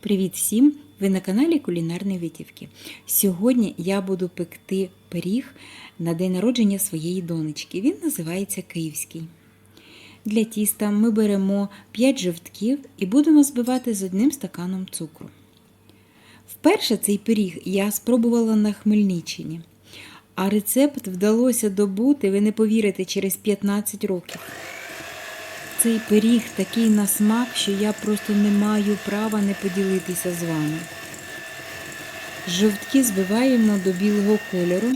Привіт всім! Ви на каналі Кулінарні Витівки. Сьогодні я буду пекти пиріг на день народження своєї донечки. Він називається Київський. Для тіста ми беремо 5 жовтків і будемо збивати з одним стаканом цукру. Вперше цей пиріг я спробувала на Хмельниччині, а рецепт вдалося добути, ви не повірите, через 15 років. Цей пиріг такий на смак, що я просто не маю права не поділитися з вами. Жовтки збиваємо до білого кольору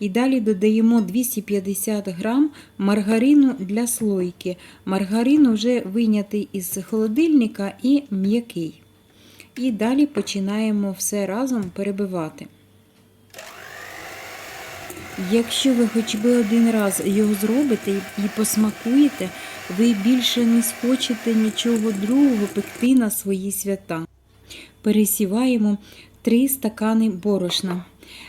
і далі додаємо 250 грам маргарину для слойки. Маргарин вже вийнятий із холодильника і м'який. І далі починаємо все разом перебивати. Якщо ви хоч би один раз його зробите і посмакуєте, ви більше не схочете нічого другого пекти на свої свята. Пересіваємо 3 стакани борошна.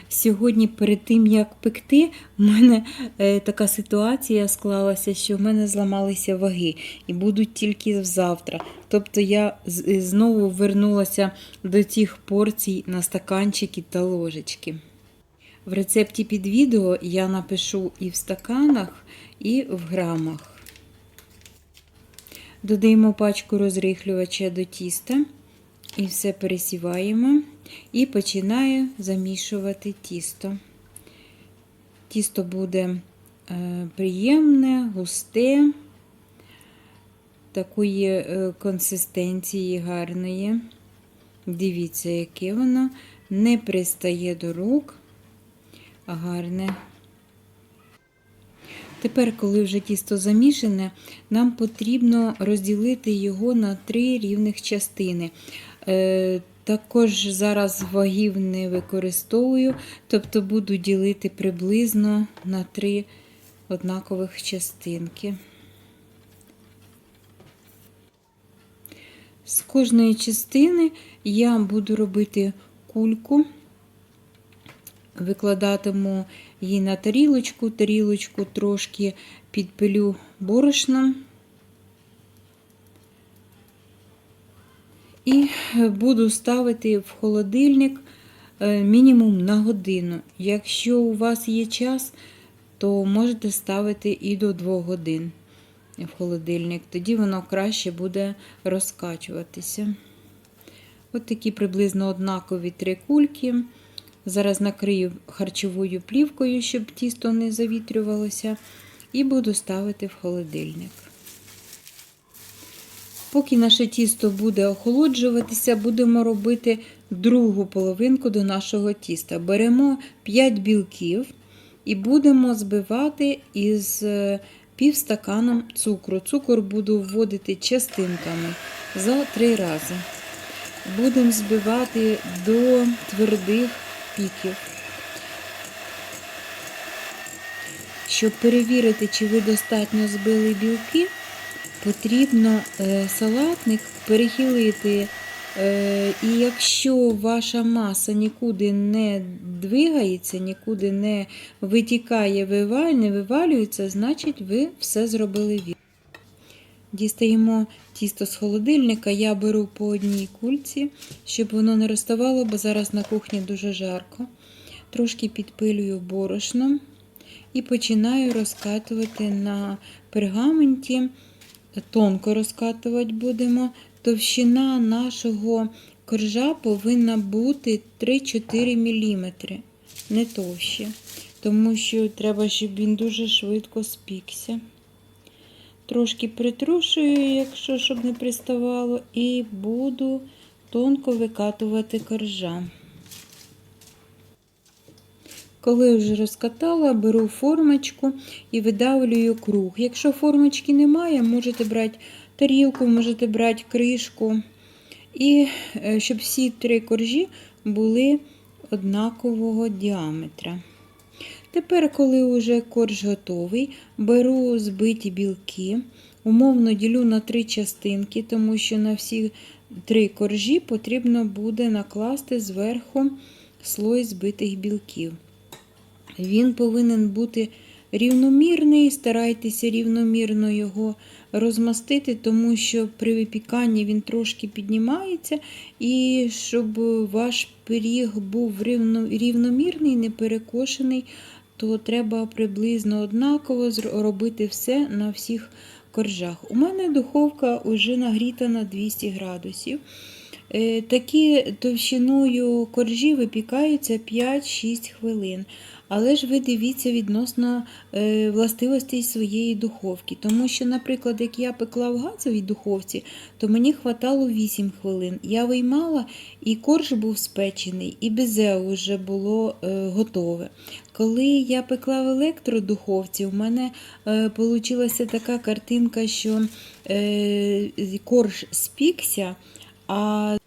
Сьогодні, перед тим як пекти, в мене е, така ситуація склалася, що в мене зламалися ваги і будуть тільки завтра. Тобто я з- знову вернулася до цих порцій на стаканчики та ложечки. В рецепті під відео я напишу і в стаканах, і в грамах. Додаємо пачку розрихлювача до тіста і все пересіваємо і починаю замішувати тісто. Тісто буде е, приємне, густе, такої е, консистенції гарної. Дивіться, яке воно не пристає до рук гарне. Тепер, коли вже тісто замішане, нам потрібно розділити його на три рівних частини. Е, також зараз вагів не використовую, тобто буду ділити приблизно на три однакових частинки. З кожної частини я буду робити кульку викладатиму її на тарілочку, тарілочку трошки підпилю борошном. І буду ставити в холодильник е, мінімум на годину. Якщо у вас є час, то можете ставити і до 2 годин в холодильник. Тоді воно краще буде розкачуватися. От такі приблизно однакові три кульки. Зараз накрию харчовою плівкою, щоб тісто не завітрювалося, і буду ставити в холодильник. Поки наше тісто буде охолоджуватися, будемо робити другу половинку до нашого тіста. Беремо 5 білків і будемо збивати із е, півстаканом цукру. Цукор буду вводити частинками за 3 рази. Будемо збивати до твердих піків. Щоб перевірити, чи ви достатньо збили білки, потрібно е, салатник перехилити. Е, І якщо ваша маса нікуди не двигається, нікуди не витікає, виваль- не вивалюється, значить ви все зробили вірно. Дістаємо тісто з холодильника, я беру по одній кульці, щоб воно не розставало, бо зараз на кухні дуже жарко. Трошки підпилюю борошном і починаю розкатувати на пергаменті. Тонко розкатувати будемо. Товщина нашого коржа повинна бути 3-4 мм, не товще, тому що треба, щоб він дуже швидко спікся. Трошки притрушую, якщо щоб не приставало, і буду тонко викатувати коржа. Коли вже розкатала, беру формочку і видавлюю круг. Якщо формочки немає, можете брати тарілку, можете брати кришку. І е, щоб всі три коржі були однакового діаметра. Тепер, коли вже корж готовий, беру збиті білки, умовно ділю на три частинки, тому що на всі три коржі потрібно буде накласти зверху слой збитих білків. Він повинен бути рівномірний, старайтеся рівномірно його розмастити, тому що при випіканні він трошки піднімається, і щоб ваш пиріг був рівномірний, не перекошений, то треба приблизно однаково робити все на всіх коржах. У мене духовка вже нагріта на 200 градусів. Е, Такі товщиною коржі випікаються 5-6 хвилин. Але ж ви дивіться відносно е, властивостей своєї духовки. Тому що, наприклад, як я пекла в газовій духовці, то мені хватало 8 хвилин. Я виймала, і корж був спечений, і безе вже було е, готове. Коли я пекла в електродуховці, у мене е, така картинка, що корж спікся, а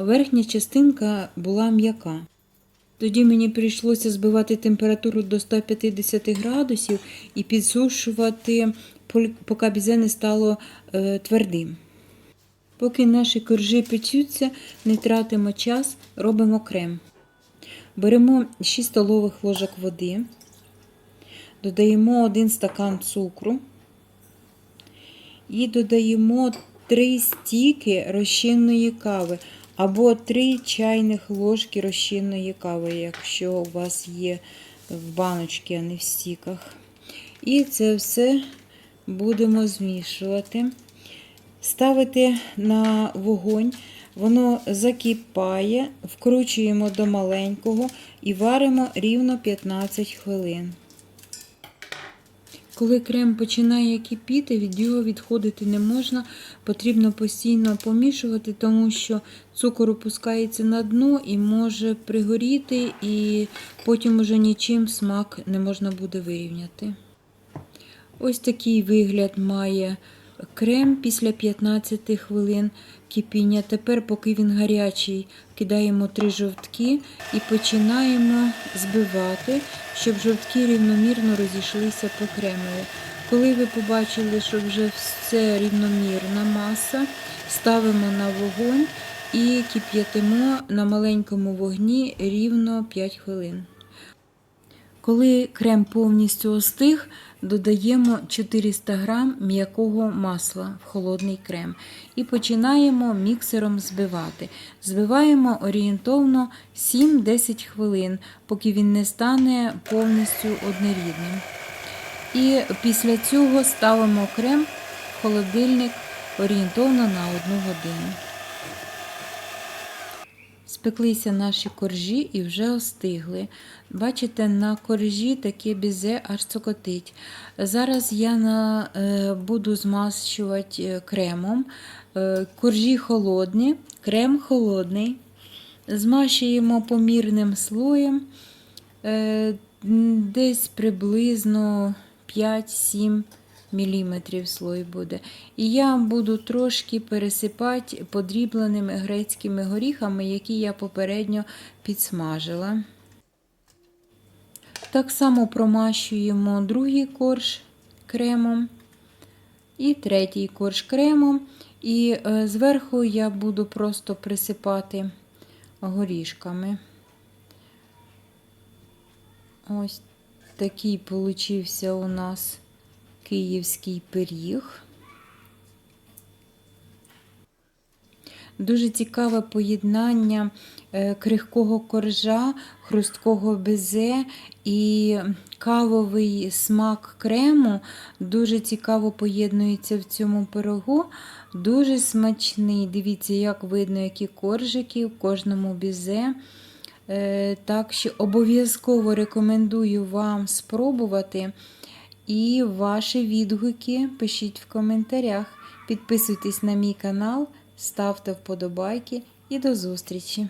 верхня частинка була м'яка. Тоді мені прийшлося збивати температуру до 150 градусів і підсушувати, поки бізе не стало е, твердим. Поки наші коржі печуться, не тратимо час, робимо крем. Беремо 6 столових ложок води, додаємо 1 стакан цукру і додаємо 3 стіки розчинної кави або 3 чайних ложки розчинної кави, якщо у вас є в баночці, а не в стіках. І це все будемо змішувати. Ставити на вогонь, воно закипає, вкручуємо до маленького і варимо рівно 15 хвилин. Коли крем починає кипіти, від його відходити не можна, потрібно постійно помішувати, тому що цукор опускається на дно і може пригоріти, і потім уже нічим смак не можна буде вирівняти. Ось такий вигляд має крем після 15 хвилин кипіння. Тепер, поки він гарячий, кидаємо три жовтки і починаємо збивати, щоб жовтки рівномірно розійшлися по кремові. Коли ви побачили, що вже все рівномірна маса, ставимо на вогонь і кип'ятимо на маленькому вогні рівно 5 хвилин. Коли крем повністю остиг, додаємо 400 г м'якого масла в холодний крем і починаємо міксером збивати. Збиваємо орієнтовно 7-10 хвилин, поки він не стане повністю однорідним. І після цього ставимо крем в холодильник орієнтовно на 1 годину. Спеклися наші коржі і вже остигли. Бачите, на коржі таке бізе аж цокотить. Зараз я на, е, буду змащувати е, кремом. Е, коржі холодні, крем холодний. Змащуємо помірним слоєм, десь приблизно 5-7 мм слой буде. І я буду трошки пересипати подрібленими грецькими горіхами, які я попередньо підсмажила. Так само промащуємо другий корж кремом і третій корж кремом. І е, зверху я буду просто присипати горішками. Ось такий получився у нас київський пиріг. Дуже цікаве поєднання е, крихкого коржа, хрусткого безе і кавовий смак крему. Дуже цікаво поєднується в цьому пирогу. Дуже смачний. Дивіться, як видно, які коржики в кожному бізе. Е, Так що обов'язково рекомендую вам спробувати. І ваші відгуки пишіть в коментарях. Підписуйтесь на мій канал, ставте вподобайки і до зустрічі!